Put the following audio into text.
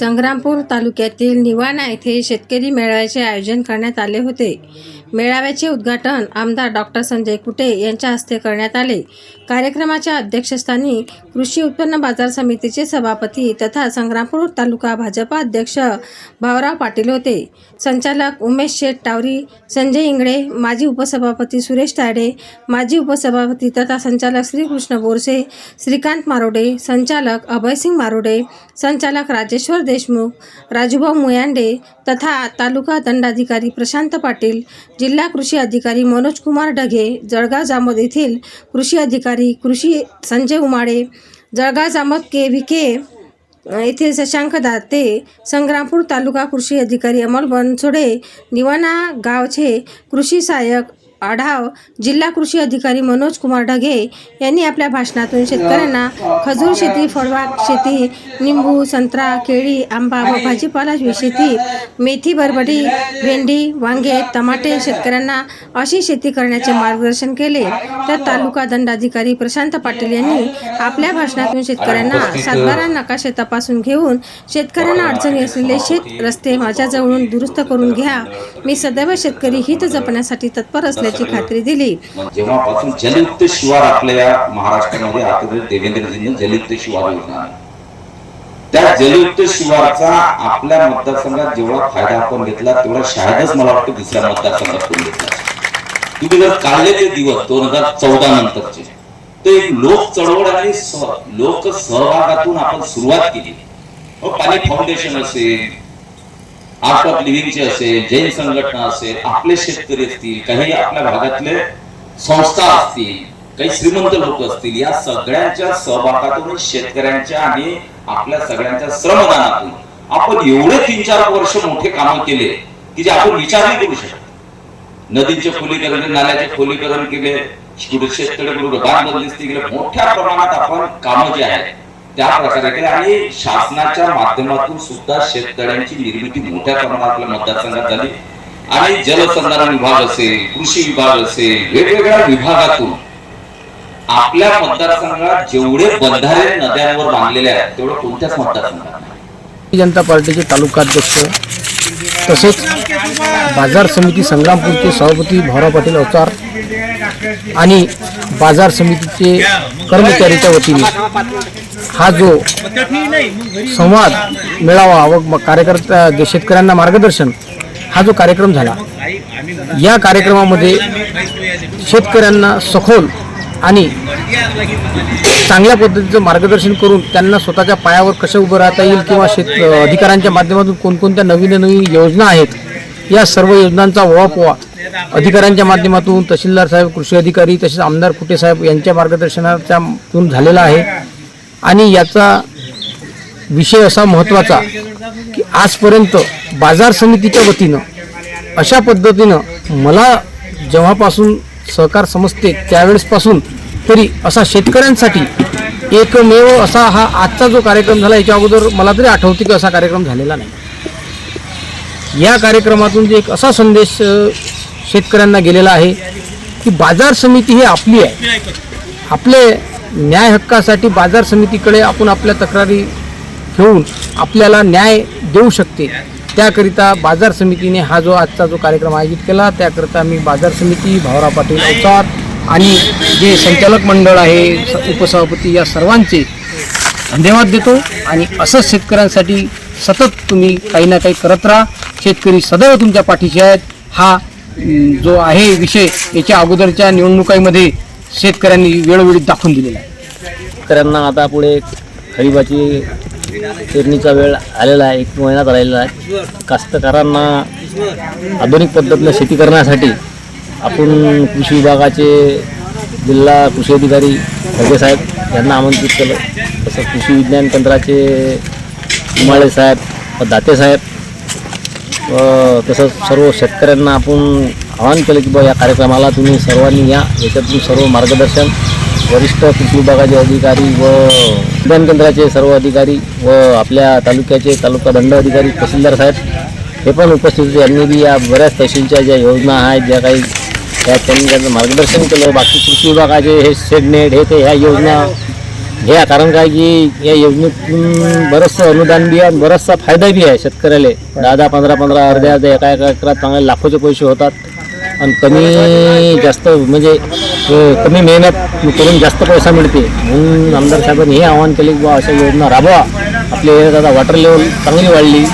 संग्रामपूर तालुक्यातील निवाणा येथे शेतकरी मेळाव्याचे आयोजन करण्यात आले होते. मेळाव्याचे उद्घाटन आमदार डॉक्टर संजय कुटे यांच्या हस्ते करण्यात आले. कार्यक्रमाच्या अध्यक्षस्थानी कृषी उत्पन्न बाजार समितीचे सभापती तथा संग्रामपूर तालुका भाजपा अध्यक्ष भाऊराव पाटील होते. संचालक उमेश शेठ टावरी संजय इंगळे माजी उपसभापती सुरेश तायडे माजी उपसभापती तथा संचालक श्रीकृष्ण बोरसे श्रीकांत मारोडे संचालक अभयसिंग मारोडे संचालक राजेश्वर देशमुख राजूभाऊ मुयांडे तथा तालुका दंडाधिकारी प्रशांत पाटील जिल्हा कृषी अधिकारी मनोज कुमार ढगे जळगाव जामोद येथील कृषी अधिकारी कृषी Sanjay Umale Jalgaon Jamod K V K येथील शशांक दाते संग्रामपूर तालुका कृषी अधिकारी अमोल बनसोडे निवाणा गावचे कृषी सहाय्यक आढाव जिल्हा कृषी अधिकारी मनोज कुमार ढगे यांनी आपल्या भाषणातून. शेतकऱ्यांना खजूर शेती फळबाग शेती निंबू संत्रा केळी आंबा व भाजीपाला शेती मेथी बरबडी भेंडी वांगे टमाटे शेतकऱ्यांना अशी शेती करण्याचे मार्गदर्शन केले. तर तालुका दंडाधिकारी प्रशांत पाटील यांनी आपल्या भाषणातून शेतकऱ्यांना सातबारा नकाशे तपासून घेऊन शेतकऱ्यांना अडचणी असलेले शेत रस्ते माझ्याजवळून दुरुस्त करून घ्या. मी सदैव शेतकरी हित जपण्यासाठी तत्पर असल्याची खात्री दिली जेव्हापासून जलयुक्त शिवार आपल्या या महाराष्ट्रामध्ये आचार्य देवेंद्रजींनी जलयुक्त शिवार योजना. त्या जलयुक्त शिवारचा आपल्या मतदारसंघात जेवढा फायदा आपण घेतला तेवढा शायदच मला वाटतं दुसऱ्या मतदारसंघात कोणी घेतला. तुम्ही जर काढले ते दिवस दोन हजार चौदा नंतरचे तर एक लोक चळवळ आणि लोक सहभागातून आपण सुरुवात केली मग पाणी फाउंडेशन असेल आर्ट ऑफ लिव्हिंगचे असेल जैन संघटना असेल आपले शेतकरी असतील काही आपल्या भागातले संस्था असतील काही श्रीमंत लोक असतील या सगळ्यांच्या सहभागातून शेतकऱ्यांच्या आणि आपल्या सगळ्यांच्या श्रमदानातून आपण एवढे तीन चार वर्ष मोठे काम केले की जे आपण विचारही करू शकतो. नदीचे खोलीकरण नाल्याचे खोलीकरण केले कुठे शेतकरी कुठे केले मोठ्या प्रमाणात आपण कामं जे आहेत त्या प्रकारे केले आणि शासनाच्या माध्यमातून सुद्धा शेतकऱ्यांची निर्मिती मोठ्या प्रमाणात आपल्या मतदारसंघात झाली. आणि जलसंधारण विभाग असेल कृषी विभाग असेल वेगवेगळ्या विभागातून आपल्या मतदारसंघात जेवढे बंधारे नद्यांवर बांधलेले आहेत तेवढे कोणत्याच मतदारसंघात जनता पार्टीचे तालुकाध्यक्ष तसेच बाजार समिती संग्रामपूरचे सभापती भाऊराव पाटील अवतार आणि बाजार समितीचे कर्मचारीच्या वतीने हा जो संवाद मेळावा व कार्यकर्ता जे शेतकऱ्यांना मार्गदर्शन हा जो कार्यक्रम झाला या कार्यक्रमामध्ये शेतकऱ्यांना सखोल आणि चांगल्या पद्धतीचं मार्गदर्शन करून त्यांना स्वतःच्या पायावर कसं उभं राहता येईल किंवा शेत अधिकाऱ्यांच्या माध्यमातून कोणकोणत्या नवीन नवीन योजना आहेत या सर्व योजनांचा ओवापोवा अधिकाऱ्यांच्या माध्यमातून तहसीलदार साहेब कृषी अधिकारी तसेच आमदार कुटे साहेब यांच्या मार्गदर्शनाच्यातून झालेला आहे. आणि याचा विषय असा महत्त्वाचा की आजपर्यंत बाजार समितीच्या वतीनं अशा पद्धतीनं मला जेव्हापासून सहकार समजते त्यावेळेसपासून तरी असा शेतकऱ्यांसाठी एकमेव असा हा आजचा जो कार्यक्रम झाला याच्या अगोदर मला तरी आठवते की असा कार्यक्रम झालेला नाही. या कार्यक्रमातून जे एक असा संदेश शेतकऱ्यांना गेलेला आहे की बाजार समिती ही आपली आहे. आपले न्याय हक्कासाठी बाजार समितीकडे आपण आपल्या तक्रारी ठेवून आपल्याला न्याय देऊ शकते. त्याकरिता बाजार समितीने हा जो आजचा जो कार्यक्रम आयोजित केला त्याकरिता मी बाजार समिती भावरा पाटील अवचार आणि जे संचालक मंडळ आहे उपसभापती या सर्वांचे धन्यवाद देतो. आणि असंच शेतकऱ्यांसाठी सतत तुम्ही काही ना काही करत राहा. शेतकरी सदैव तुमच्या पाठीशी आहेत. हा जो आहे विषय याच्या अगोदरच्या निवडणुकांमध्ये शेतकऱ्यांनी वेळोवेळी दाखवून दिलेला आहे. शेतकऱ्यांना आता पुढे खरीपाची पेरणीचा वेळ आलेला आहे एक महिना राहिलेला आहे. कास्तकारांना आधुनिक पद्धतीनं शेती करण्यासाठी आपण कृषी विभागाचे जिल्हा कृषी अधिकारी खडगे साहेब यांना आमंत्रित केलं. तसं कृषी विज्ञान केंद्राचे उमाळे साहेब व दाते साहेब तसंच सर्व शेतकऱ्यांना आपण आवाहन केलं की बा या कार्यक्रमाला तुम्ही सर्वांनी या. याच्यातून सर्व मार्गदर्शन वरिष्ठ कृषी विभागाचे अधिकारी व मतदान केंद्राचे सर्व अधिकारी व आपल्या तालुक्याचे तालुका दंड अधिकारी तहसीलदार साहेब हे पण उपस्थित होते. यांनी बी या बऱ्याच तहसीलच्या ज्या योजना आहेत ज्या काही त्या त्यांनी त्यांचं मार्गदर्शन केलं. बाकी कृषी विभागाचे हे शेडनेट हे ते ह्या योजना हे कारण काय की या योजनेतून बरंचसं अनुदान बी आहे आणि बराचसा फायदा बी आहे शेतकऱ्याला. दहा दहा पंधरा पंधरा अर्ध्या अर्ध्या एका एका एकरात चांगले लाखोचे पैसे होतात. आणि कमी जास्त म्हणजे कमी मेहनत करून जास्त पैसा मिळते. म्हणून आमदार साहेबांनी हे आवाहन केले की बा अशा योजना राबवा. आपली एरियात आता वॉटर लेवल चांगली वाढली.